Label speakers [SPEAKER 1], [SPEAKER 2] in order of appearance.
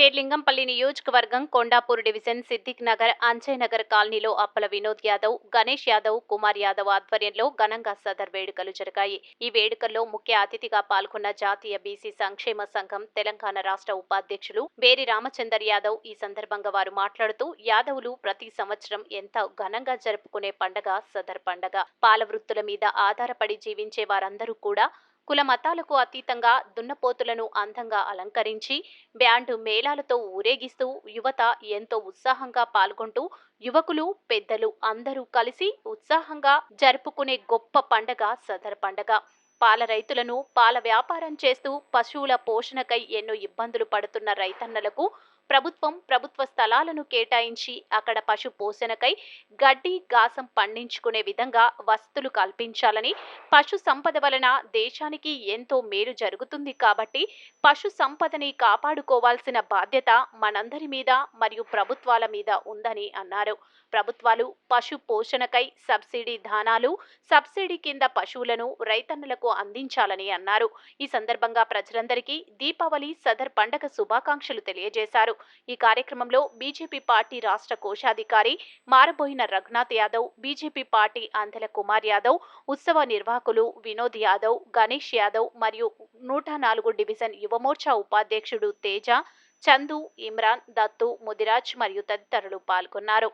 [SPEAKER 1] షేర్లింగంపల్లి నియోజకవర్గం కొండాపూర్ డివిజన్ సిద్దిక్ నగర్ అంజయ్ నగర్ కాలనీలో అప్పల వినోద్ యాదవ్ గణేష్ యాదవ్ కుమార్ యాదవ్ ఆధ్వర్యంలో ఘనంగా సదర్ వేడుకలు జరిగాయి. ఈ వేడుకల్లో ముఖ్య అతిథిగా పాల్గొన్న జాతీయ బీసీ సంక్షేమ సంఘం తెలంగాణ రాష్ట్ర ఉపాధ్యక్షులు బేరి రామచందర్ యాదవ్ ఈ సందర్భంగా వారు మాట్లాడుతూ యాదవులు ప్రతి సంవత్సరం ఎంత ఘనంగా జరుపుకునే పండగ సదర్ పండగ. పాల వృత్తుల మీద ఆధారపడి జీవించే వారందరూ కూడా కుల మతాలకు అతీతంగా దున్నపోతులను అందంగా అలంకరించి బ్యాండు మేళాలతో ఊరేగిస్తూ యువత ఎంతో ఉత్సాహంగా పాల్గొంటూ యువకులు పెద్దలు అందరూ కలిసి ఉత్సాహంగా జరుపుకునే గొప్ప పండగ సదర్ పండగ. పాల రైతులను పాల వ్యాపారం చేస్తూ పశువుల పోషణకై ఎన్నో ఇబ్బందులు పడుతున్న రైతన్నలకు ప్రభుత్వం ప్రభుత్వ స్థలాలను కేటాయించి అక్కడ పశు పోషణకై గడ్డి గాసం పండించుకునే విధంగా వసతులు కల్పించాలని పశు సంపద వలన దేశానికి ఎంతో మేలు జరుగుతుంది కాబట్టి పశు సంపదని కాపాడుకోవాల్సిన బాధ్యత మనందరి మీద మరియు ప్రభుత్వాల మీద ఉందని అన్నారు. ప్రభుత్వాలు పశు పోషణకై సబ్సిడీ ధానాలు సబ్సిడీ కింద పశువులను రైతన్నలకు అందించాలని అన్నారు. ఈ సందర్భంగా ప్రజలందరికీ దీపావళి సదర్ పండగ శుభాకాంక్షలు తెలియజేశారు. ఈ కార్యక్రమంలో బీజేపీ పార్టీ రాష్ట్ర కోశాధికారి మారబోయిన రఘునాథ్ యాదవ్ బీజేపీ పార్టీ అంధల కుమార్ యాదవ్ ఉత్సవ నిర్వాహకులు వినోద్ యాదవ్ గణేష్ యాదవ్ మరియు నూట నాలుగు డివిజన్ యువమోర్చా ఉపాధ్యక్షుడు తేజ చందు ఇమ్రాన్ దత్తు ముదిరాజ్ మరియు తదితరులు పాల్గొన్నారు.